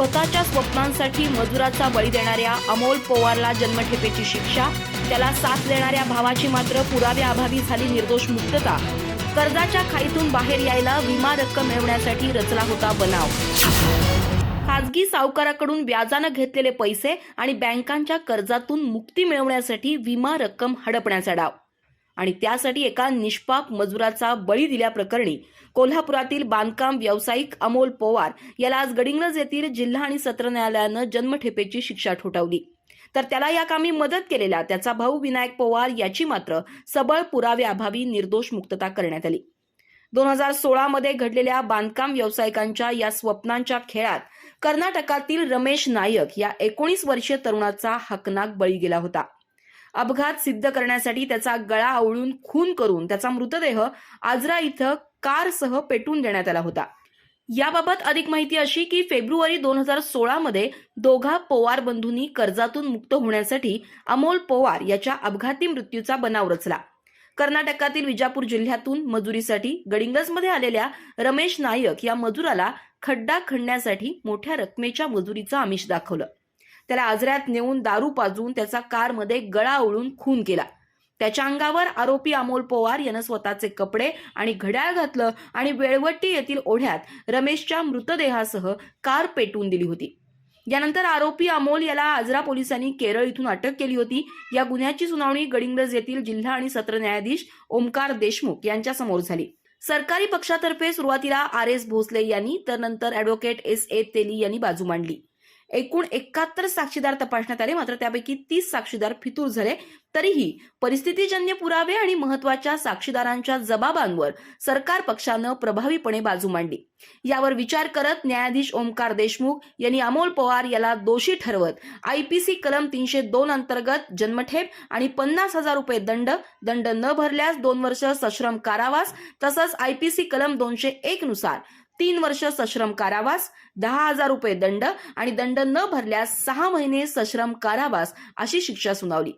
स्वतःच्या स्वप्नांसाठी मजुराचा बळी देणाऱ्या अमोल पोवारला जन्मठेपेची शिक्षा. त्याला साथ देणाऱ्या भावाची मात्र पुराव्याअभावी झाली निर्दोष मुक्तता. कर्जाच्या खाईतून बाहेर यायला विमा रक्कम मिळवण्यासाठी रचला होता बनाव. खाजगी सावकाराकडून व्याजानं घेतलेले पैसे आणि बँकांच्या कर्जातून मुक्ती मिळवण्यासाठी विमा रक्कम हडपण्याचा डाव. आणि त्यासाठी एका निष्पाप मजुराचा बळी दिल्याप्रकरणी कोल्हापुरातील बांधकाम व्यावसायिक अमोल पवार याला आज गडिंग्लज येथील जिल्हा आणि सत्र न्यायालयानं जन्मठेपेची शिक्षा ठोठावली. तर त्याला या कामी मदत केलेला त्याचा भाऊ विनायक पवार याची मात्र सबळ पुराव्याअभावी निर्दोष मुक्तता करण्यात आली. दोन हजार सोळामध्ये घडलेल्या बांधकाम व्यावसायिकांच्या या स्वप्नांच्या खेळात कर्नाटकातील रमेश नायक या एकोणीस वर्षीय तरुणाचा हकनाक बळी गेला होता. अपघात सिद्ध करण्यासाठी त्याचा गळा आवळून खून करून त्याचा मृतदेह आजरा इथं कारसह पेटून देण्यात आला होता. याबाबत अधिक माहिती अशी की फेब्रुवारी दोन हजार सोळामध्ये दोघा पोवार बंधूंनी कर्जातून मुक्त होण्यासाठी अमोल पोवार याच्या अपघाती मृत्यूचा बनाव रचला. कर्नाटकातील विजापूर जिल्ह्यातून मजुरीसाठी गडिंगजमध्ये आलेल्या रमेश नायक या मजुराला खड्डा खणण्यासाठी मोठ्या रकमेच्या मजुरीचं आमिष दाखवलं. त्याला आजऱ्यात नेऊन दारू पाजून त्याचा कारमध्ये गळा ओळून खून केला. त्याच्या अंगावर आरोपी अमोल पवार यानं स्वतःचे कपडे आणि घड्याळ घातलं आणि वेळवट्टी येथील ओढ्यात रमेशच्या मृतदेहासह कार पेटवून दिली होती. यानंतर आरोपी अमोल याला आजरा पोलिसांनी केरळ इथून अटक केली होती. या गुन्ह्याची सुनावणी गडिंग्रज येथील जिल्हा आणि सत्र न्यायाधीश ओमकार देशमुख यांच्या समोर झाली. सरकारी पक्षातर्फे सुरुवातीला आर एस भोसले यांनी तर नंतर अॅडव्होकेट एस ए तेली यांनी बाजू मांडली. एकूण एकाहत्तर साक्षीदार तपासण्यात आले. मात्र त्यापैकी तीस साक्षीदार फितूर झाले. तरीही परिस्थितीजन्य पुरावे आणि महत्त्वाच्या साक्षीदारांच्या जबाबांवर सरकार पक्षानं प्रभावीपणे बाजू मांडली. यावर विचार करत न्यायाधीश ओमकार देशमुख यांनी अमोल पवार याला दोषी ठरवत आयपीसी कलम तीनशे दोन अंतर्गत जन्मठेप आणि पन्नास हजार रुपये दंड दंड न भरल्यास दोन वर्ष सश्रम कारावास तसंच आयपीसी कलम दोनशे एक नुसार तीन वर्ष सश्रम कारावास दहा हजार रुपये दंड आणि दंड न भरल्यास सहा महिने सश्रम कारावास अशी शिक्षा सुनावली.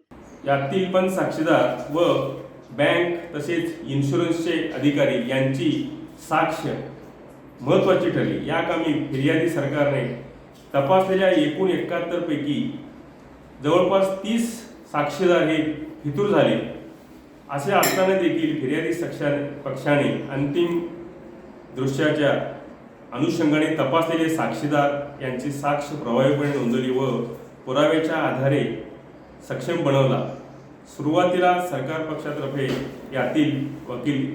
यातील पण साक्षीदार व बँक तसेच इन्शुरन्सचे अधिकारी यांची साक्ष महत्वाची ठरली. या कामी फिर्यादी सरकारने तपासलेल्या एकूण एकाहत्तर पैकी जवळपास तीस साक्षीदार हे फितूर झाले. असे असताना देखील फिर्यादी सक्षा पक्षाने अंतिम दृश्याच्या अनुषंगाने तपासलेले साक्षीदार यांची साक्ष प्रभावीपणे नोंदवली व पुराव्याच्या आधारे सक्षम बनवला. सुरुवातीला सरकार पक्षातर्फे यातील वकील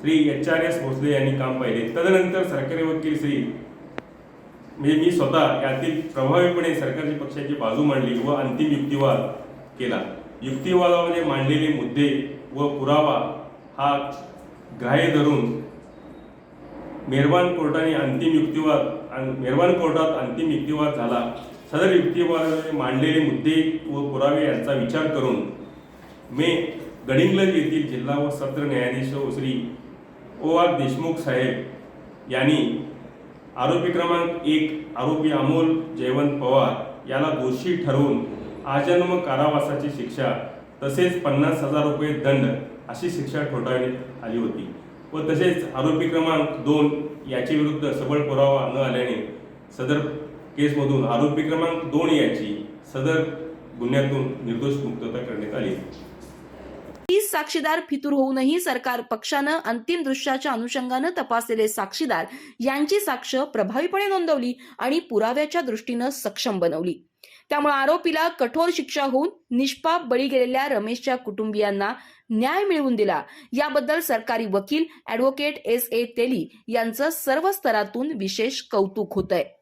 Shri H R S Bhosale यांनी काम पाहिले. तदनंतर सरकारी वकील श्री म्हणजे मी स्वतः यातील प्रभावीपणे सरकारी पक्षाची बाजू मांडली व अंतिम युक्तिवाद केला. युक्तिवादामध्ये मांडलेले मुद्दे व पुरावा हा ग्राह्य धरून मेहरबान कोर्टाने अंतिम युक्तिवाद मेहरबान कोर्टात अंतिम युक्तिवाद झाला. सदर युक्तिवादाने मांडलेले मुद्दे व पुरावे यांचा विचार करून मे गडिंग्लज येथील जिल्हा व सत्र न्यायाधीश श्री ओ आर देशमुख साहेब यांनी आरोपी क्रमांक एक आरोपी अमोल जयवंत पवार याला दोषी ठरवून आजन्म कारावासाची शिक्षा तसेच पन्नास हजार रुपये दंड अशी शिक्षा ठोठावण्यात आली होती. व तसेच आरोपी क्रमांक दोन याच्या विरुद्ध सबळ पुरावा न आल्याने सदर केसमधून आरोपी क्रमांक दोन याची सदर गुन्ह्यातून निर्दोष मुक्तता करण्यात आली. तीस साक्षीदार फितूर होऊनही सरकार पक्षानं अंतिम दृश्याच्या अनुषंगानं तपासलेले साक्षीदार यांची साक्ष प्रभावीपणे नोंदवली आणि पुराव्याच्या दृष्टीनं सक्षम बनवली. त्यामुळे आरोपीला कठोर शिक्षा होऊन निष्पाप बळी गेलेल्या रमेशच्या कुटुंबियांना न्याय मिळवून दिला. याबद्दल सरकारी वकील ऍडव्होकेट एस ए तेली यांचं सर्व स्तरातून विशेष कौतुक होतंय.